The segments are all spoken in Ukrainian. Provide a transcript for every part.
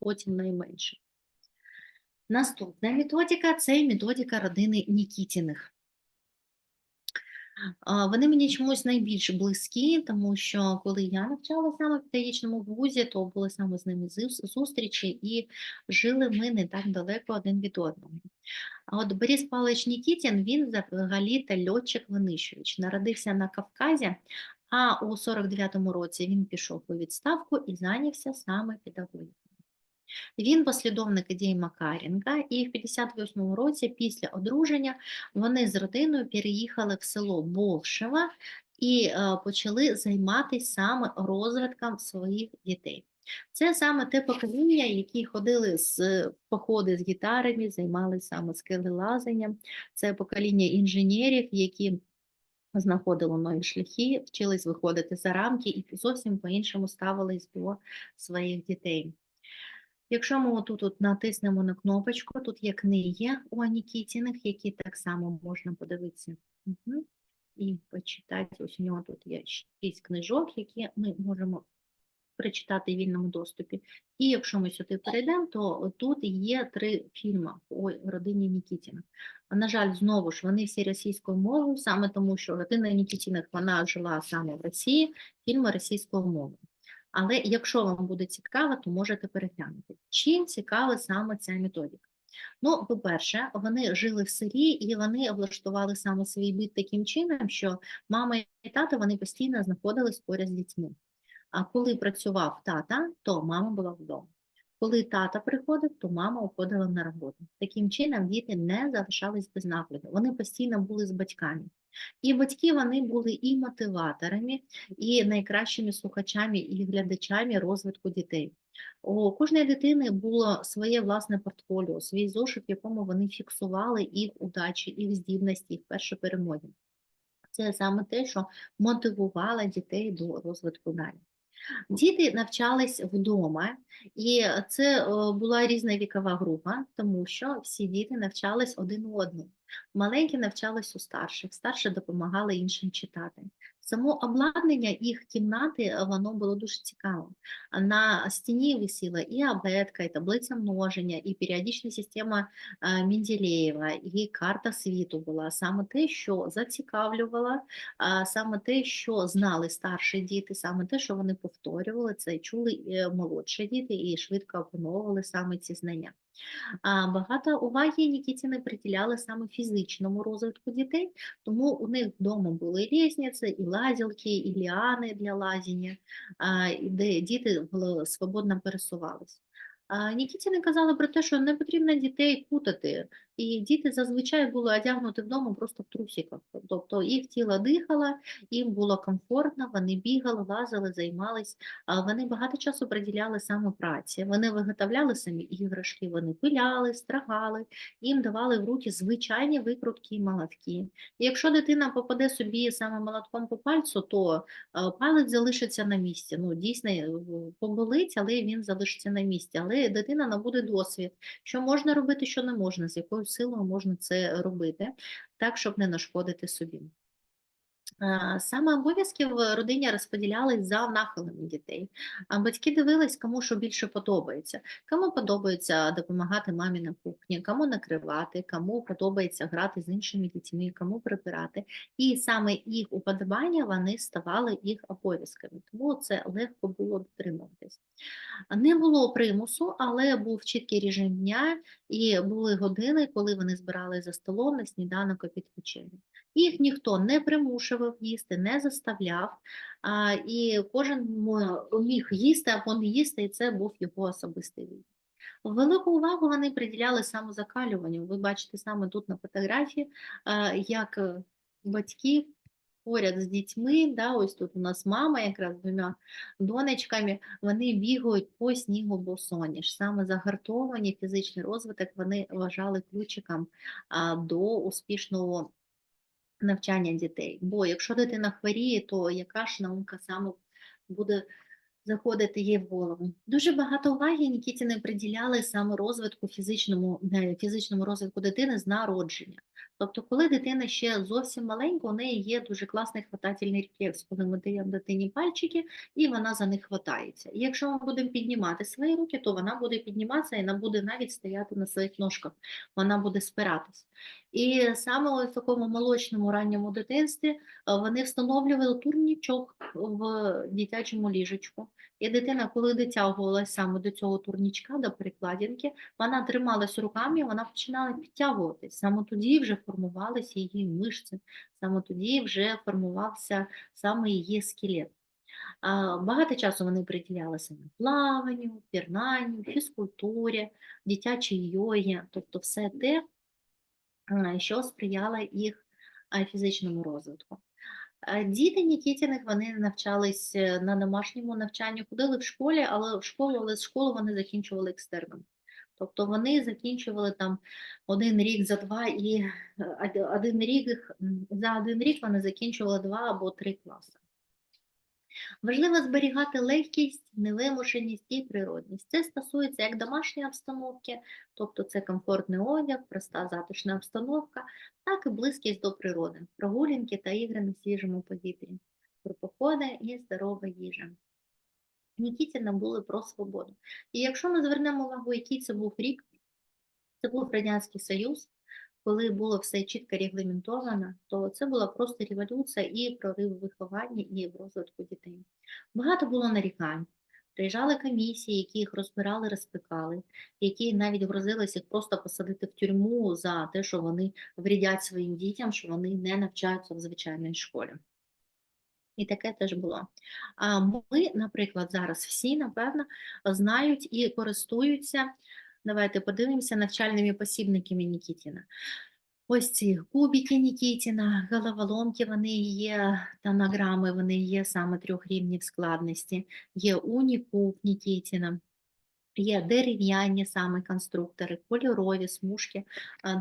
потім найменше. Наступна методика це методика родини Нікітіних. Вони мені чомусь найбільш близькі, тому що коли я навчалася саме в педагогічному вузі, то були саме з ними зус- зустрічі, і жили ми не так далеко один від одного. А от Борис Павлович Нікітін, він взагалі-то льотчик-винищувач, народився на Кавказі, а у 49-му році він пішов у відставку і зайнявся саме педагогікою. Він послідовник ідеї Макаренка, і в 58-му році, після одруження, вони з родиною переїхали в село Болшева і е, почали займатися саме розвитком своїх дітей. Це саме те покоління, які ходили з в походи з гітарами, займалися саме скелелазанням. Це покоління інженерів, які знаходили нові шляхи, вчились виходити за рамки і зовсім по-іншому ставились до своїх дітей. Якщо ми отут от натиснемо на кнопочку, тут є книги у Нікітіних, які так само можна подивитися Мгм. і почитати. Ось у нього тут є шість книжок, які ми можемо прочитати в вільному доступі. І якщо ми сюди перейдемо, то тут є три фільми у родині Нікітіних. На жаль, знову ж вони всі російською мовою, саме тому, що родина Нікітіних вона жила саме в Росії, фільми російською мовою. Але якщо вам буде цікаво, то можете переглянути. Чим цікава саме ця методика? Ну, по-перше, вони жили в селі і вони облаштували саме свій бит таким чином, що мама і тато вони постійно знаходились поряд з дітьми. А коли працював тата, то мама була вдома. Коли тата приходив, то мама уходила на роботу. Таким чином діти не залишались без нагляду. Вони постійно були з батьками. І батьки вони були і мотиваторами, і найкращими слухачами і глядачами розвитку дітей. У кожної дитини було своє власне портфоліо, свій зошит, в якому вони фіксували їх удачі, їх здібності, їх перші перемоги. Це саме те, що мотивувало дітей до розвитку далі. Діти навчались вдома, і це е, була різна вікова група, тому що всі діти навчались один у одному. Маленькі навчались у старших, старші допомагали іншим читати. Само обладнання їх кімнати е, воно було дуже цікавим. На стіні висіла і абетка, і таблиця множення, і періодична система е, Менделєєва, і карта світу була саме те, що зацікавлювало, саме те, що знали старші діти, саме те, що вони повторювали, це чули е, молодші діти і швидко опановували саме ці знання. Багато уваги Нікітіни приділяли саме фізичному розвитку дітей, тому у них вдома були різниці, і лазілки, і ліани для лазіння, де діти свободно пересувалися. Нікітіни казали про те, що не потрібно дітей кутати, і діти зазвичай були одягнуті вдома просто в трусиках. Тобто їх тіло дихало, їм було комфортно, вони бігали, лазили, займались. Вони багато часу приділяли саме праці. Вони виготовляли самі іграшки, вони пиляли, страгали, їм давали в руки звичайні викрутки і молотки. Якщо дитина попаде собі саме молотком по пальцю, то е, палець залишиться на місці. Ну, дійсно, е, поболить, але він залишиться на місці. Але дитина набуде досвід, що можна робити, що не можна, з якою силою можна це робити, так, щоб не нашкодити собі. Саме обов'язки в родині розподілялись за нахилами дітей. А батьки дивились, кому що більше подобається. Кому подобається допомагати мамі на кухні, кому накривати, кому подобається грати з іншими дітьми, кому прибирати. І саме їх уподобання вони ставали їх обов'язками. Тому це легко було дотримуватись. Не було примусу, але був чіткий режим дня і були години, коли вони збирали за столом на сніданок і відпочинок. Їх ніхто не примушував їсти, не заставляв, а, і кожен міг їсти або не їсти, і це був його особистий вибір. Велику увагу вони приділяли самозакалюванню. Ви бачите саме тут на фотографії, як е, батьки поряд з дітьми, да, ось тут у нас мама якраз двома донечками, вони бігають по снігу босоніж. Саме загартовані фізичний розвиток вони вважали ключиком до успішного навчання дітей. Бо якщо дитина хворіє, то яка ж наука саме буде заходити їй в голову? Дуже багато уваги Нікітіни приділяли саме розвитку фізичному, е, фізичному розвитку дитини з народження. Тобто, коли дитина ще зовсім маленька, у неї є дуже класний хватательний рефлекс, коли ми даємо дитині пальчики, і вона за них хватається. І якщо ми будемо піднімати свої руки, то вона буде підніматися і вона буде навіть стояти на своїх ножках, вона буде спиратись. І саме в такому молочному ранньому дитинстві е, вони встановлювали турнічок в дитячому ліжечку. І дитина, коли дотягувалася саме до цього турнічка, до перекладинки, вона трималась руками, вона починала підтягуватись. Саме тоді вже формувалися її мишці, саме тоді вже формувався саме її скелет. Багато часу вони приділяли саме плаванню, пірнанню, фізкультурі, дитячій йогі, тобто все те, що сприяло їх фізичному розвитку. А Діти Нікітіних вони навчались е, на домашньому навчанні, ходили в школі, але в школу, але з школу вони закінчували екстерном. Тобто вони закінчували там один рік за два і е, один рік за один рік вони закінчували два або три класи. Важливо зберігати легкість, невимушеність і природність. Це стосується як домашньої обстановки, тобто це комфортний одяг, проста затишна обстановка, так і близькість до природи, прогулянки та ігри на свіжому повітрі, про походи і здорова їжа. Нікітіна були про свободу. І якщо ми звернемо увагу, який це був рік, це був Радянський Союз, коли було все чітко регламентовано, то це була просто революція і прорив в вихованні і в розвитку дітей. Багато було нарікань. Приїжджали комісії, які їх розбирали, розпикали, які навіть грозилися їх просто посадити в тюрму за те, що вони врядять своїм дітям, що вони не навчаються в звичайній школі. І таке теж було. А ми, наприклад, зараз всі, напевно, знають і користуються. Давайте подивимося навчальними посібниками Нікітіна. Ось ці кубики Нікітіна, головоломки, вони є, тонограми, вони є саме трьох рівнів складності. Є унікуб Нікітіна, є дерев'яні саме конструктори, кольорові смужки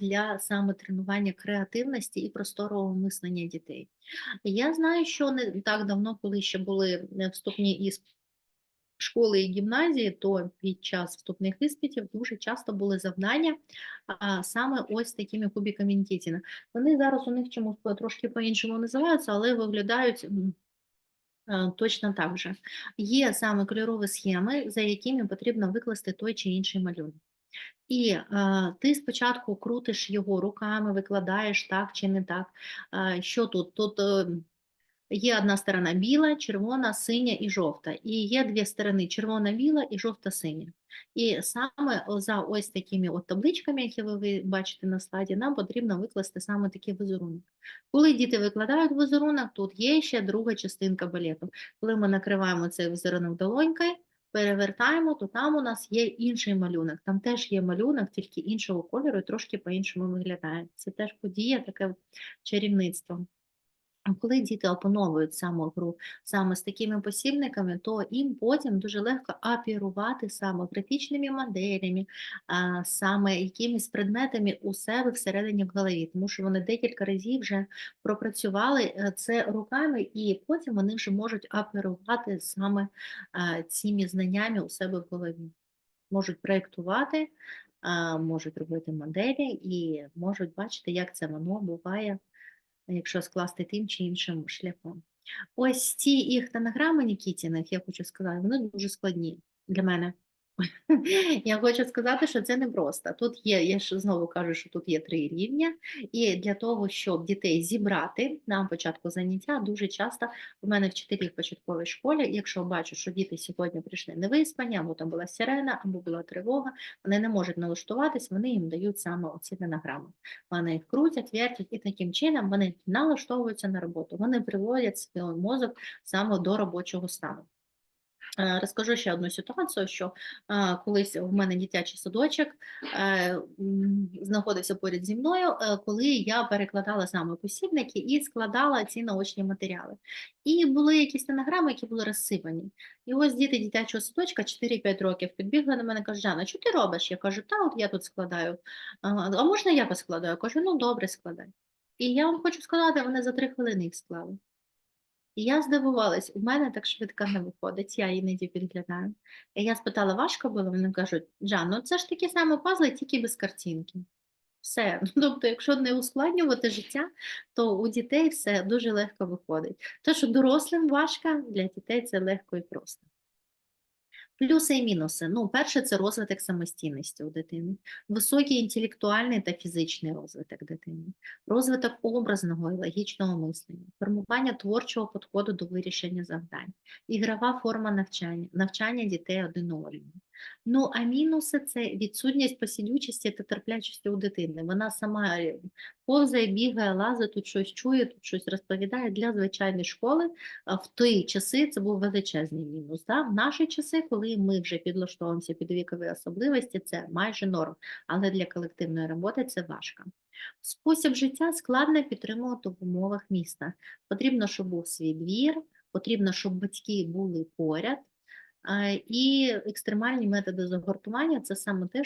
для саме тренування креативності і просторового мислення дітей. Я знаю, що не так давно, коли ще були е, вступні іспити, школи і гімназії, то під час вступних іспитів дуже часто були завдання а, саме ось такими кубиками Нікітіна. Вони зараз у них чомусь трошки по-іншому називаються, але виглядають точно так же. Є саме кольорові схеми, за якими потрібно викласти той чи інший малюнок. І е, ти спочатку крутиш його руками, викладаєш так чи не так. Е, що тут? Тут е, Є одна сторона біла, червона, синя і жовта. І є дві сторони червона, біла і жовта-синя. І саме за ось такими от табличками, які ви бачите на слайді, нам потрібно викласти саме такий візерунок. Коли діти викладають візерунок, тут є ще друга частинка балету. Коли ми накриваємо цей візерунок долонькою, перевертаємо, то там у нас є інший малюнок. Там теж є малюнок, тільки іншого кольору і трошки по-іншому виглядає. Це теж подія, таке чарівництво. Коли діти опановують саму гру саме з такими посібниками, то їм потім дуже легко оперувати саме графічними моделями, а, саме якимись предметами у себе всередині в голові, тому що вони декілька разів вже пропрацювали е, це руками, і потім вони вже можуть оперувати саме а, цими знаннями у себе в голові. Можуть проєктувати, можуть робити моделі і можуть бачити, як це воно буває якщо скласти тим чи іншим шляхом. Ось ці їх тонограми Нікітіних, я хочу сказати, вони дуже складні для мене. Я хочу сказати, що це непросто. Тут є, я ж знову кажу, що тут є три рівня, і для того, щоб дітей зібрати на початку заняття, дуже часто у мене вчителі в початковій школі, якщо бачу, що діти сьогодні прийшли невиспані, або там була сирена, або була тривога, вони не можуть налаштуватись, вони їм дають саме оці тонограми. Вони їх крутять, вертять, і таким чином вони налаштовуються на роботу. Вони приводять свій мозок саме до робочого стану. Е, Розкажу ще одну ситуацію, що е, колись в мене дитячий садочок е, знаходився поряд зі мною, е, коли я перекладала саме посібники і складала ці наочні матеріали. І були якісь стенограми, які були розсипані. І ось діти дитячого садочка 4-5 років підбігли до мене, кажуть, Жана, що ти робиш? Я кажу, та от я тут складаю. А, а можна я поскладаю? Я кажу, ну добре, складай. І я вам хочу сказати, вони за 3 хвилини їх склали. І я здивувалась, у мене так швидко не виходить, я іноді підглядаю. І я спитала, важко було? Вони кажуть, Жан, ну це ж такі самі пазли, тільки без картинки. Все. Ну, тобто, якщо не ускладнювати життя, то у дітей все дуже легко виходить. Те, що дорослим важко, для дітей це легко і просто. Плюси і мінуси. Ну, перше, це розвиток самостійності у дитини, високий інтелектуальний та фізичний розвиток дитини, розвиток образного і логічного мислення, формування творчого підходу до вирішення завдань, ігрова форма навчання, навчання дітей один одному. Ну, а мінуси це відсутність посідючості та терплячості у дитини. Вона сама е, повзає, бігає, лазить, тут щось чує, тут щось розповідає. Для звичайної школи в ті часи це був величезний мінус. Да? В наші часи, коли ми вже підлаштовуємося під вікові особливості, це майже норм, але для колективної роботи це важко. Спосіб життя складно підтримувати в умовах міста. Потрібно, щоб був свій двір, потрібно, щоб батьки були поряд. І екстремальні методи загортування це саме те,